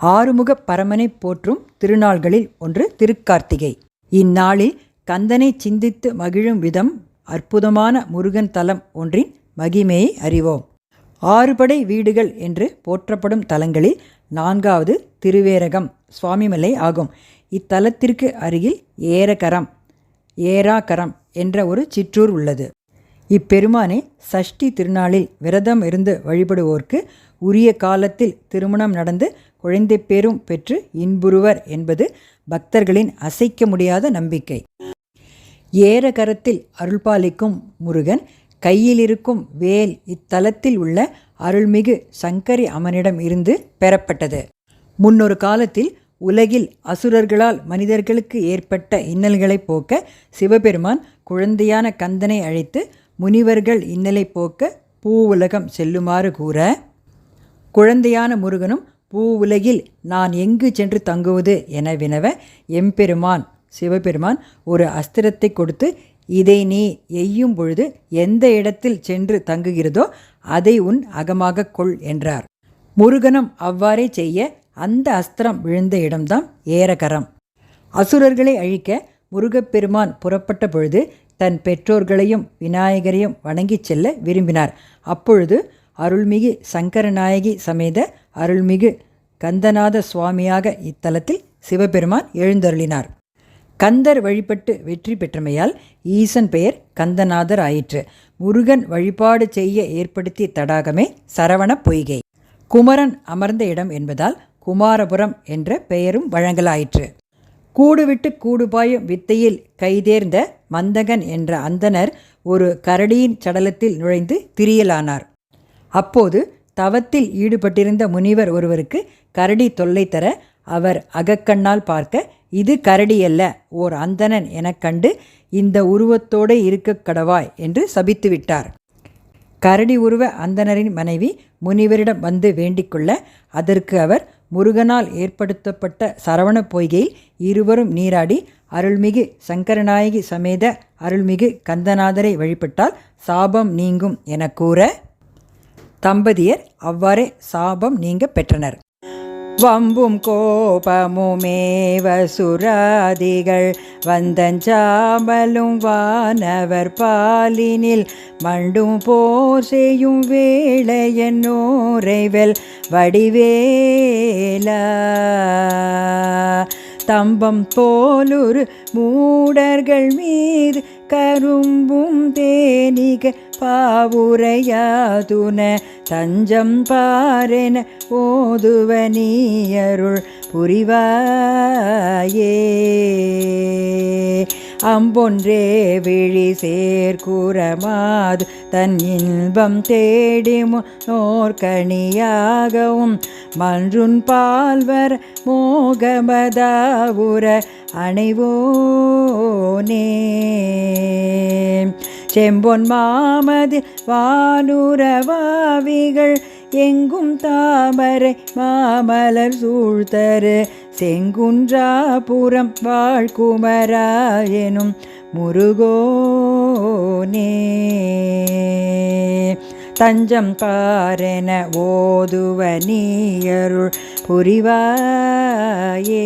ஆறுமுக பரமனை போற்றும் திருநாள்களில் ஒன்று திருக்கார்த்திகை. இந்நாளில் கந்தனை சிந்தித்து மகிழும் விதம் அற்புதமான முருகன் தலம் ஒன்றின் மகிமையை அறிவோம். ஆறுபடை வீடுகள் என்று போற்றப்படும் தலங்களில் நான்காவது திருவேரகம் சுவாமிமலை ஆகும். இத்தலத்திற்கு அருகில் ஏரகரம் ஏராகரம் என்ற ஒரு சிற்றூர் உள்ளது. இப்பெருமானை சஷ்டி திருநாளில் விரதம் இருந்து வழிபடுவோர்க்கு உரிய காலத்தில் திருமணம் நடந்து குழந்தை பேரும் பெற்று இன்புறுவர் என்பது பக்தர்களின் அசைக்க முடியாத நம்பிக்கை. ஏரகரத்தில் அருள்பாலிக்கும் முருகன் கையில் இருக்கும் வேல் இத்தலத்தில் உள்ள அருள்மிகு சங்கரி அம்மனிடம் இருந்து பெறப்பட்டது. முன்னொரு காலத்தில் உலகில் அசுரர்களால் மனிதர்களுக்கு ஏற்பட்ட இன்னல்களை போக்க சிவபெருமான் குழந்தையான கந்தனை அழைத்து முனிவர்கள் இன்னலை போக்க பூ உலகம் செல்லுமாறு கூற குழந்தையான முருகனும் பூ உலகில் நான் எங்கு சென்று தங்குவது என வினவ எம்பெருமான் சிவபெருமான் ஒரு அஸ்திரத்தை கொடுத்து இதை நீ எய்யும் பொழுது எந்த இடத்தில் சென்று தங்குகிறதோ அதை உன் அகமாக கொள் என்றார். முருகனும் அவ்வாறே செய்ய அந்த அஸ்திரம் விழுந்த இடம்தான் ஏரகரம். அசுரர்களை அழிக்க முருகப்பெருமான் புறப்பட்ட பொழுது தன் பெற்றோர்களையும் விநாயகரையும் வணங்கிச் செல்ல விரும்பினார். அப்பொழுது அருள்மிகு சங்கரநாயகி சமேத அருள்மிகு கந்தநாத சுவாமியாக இத்தலத்தில் சிவபெருமான் எழுந்தருளினார். கந்தர் வழிபட்டு வெற்றி பெற்றமையால் ஈசன் பெயர் கந்தநாதர் ஆயிற்று. முருகன் வழிபாடு செய்ய ஏற்படுத்திய தடாகமே சரவண பொய்கை. குமரன் அமர்ந்த இடம் என்பதால் குமாரபுரம் என்ற பெயரும் வழங்கலாயிற்று. கூடுவிட்டு கூடுபாயும் வித்தையில் கைதேர்ந்த மந்தகன் என்ற அந்தனர் ஒரு கரடியின் சடலத்தில் நுழைந்து திரியலானார். அப்போது தவத்தில் ஈடுபட்டிருந்த முனிவர் ஒருவருக்கு கரடி தொல்லை தர அவர் அகக்கண்ணால் பார்க்க இது கரடியல்ல ஓர் அந்தணன் எனக் கண்டு இந்த உருவத்தோடு இருக்க கடவாய் என்று சபித்து விட்டார். கரடி உருவ அந்தனரின் மனைவி முனிவரிடம் வந்து வேண்டிக்கொள்ள அதற்கு அவர் முருகனால் ஏற்படுத்தப்பட்ட சரவண பொய்கையில் இருவரும் நீராடி அருள்மிகு சங்கரநாயகி சமேத அருள்மிகு கந்தநாதரை வழிபட்டால் சாபம் நீங்கும் என கூற தம்பதியர் அவ்வாறே சாபம் நீங்க பெற்றனர். வம்பும் கோபமுமேவ சுராதிகள் வந்தஞ்சாமலும் வானவர் பாலினில் மண்டும் போர் செய்யும் வேளையன்னோரைவெல் வடிவேலா. ஸ்தம்பம் போலுரு மூடர்கள் மீது கரும்பும் தேனிக பாவுரையாதுன தஞ்சம் பாரென ஓதுவனியருள் புரிவாயே. அம்பொன்றே விழி சேர்கூறமாது தன் இன்பம் தேடி நோர்கணியாகவும் மன்றுன் பால்வர் மோகமதாவுர அணைவோனே. செம்பொன் மாமதி வானுரவாவிகள் எங்கும் தாமரை மாமலர் சூழ்த்தரு செங்குன்றாபுரம் வாழ்குமராயனும் முருகோனே. தஞ்சம் பாரென ஓதுவ நீயருள் புரிவாயே.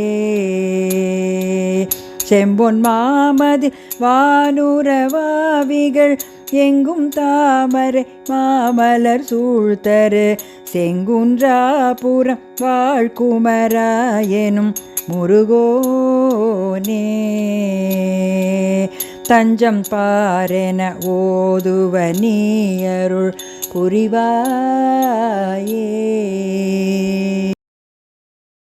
செம்பொன் மாமதி வானுரவாவிகள் எங்கும் தாமரை மாமலர் சூழ்த்தரு. செங்குன்றாபுரம் வாழ்குமராயனும் முருகோனே. தஞ்சம் பாரென ஓதுவ நீயருள் புரிவாயே.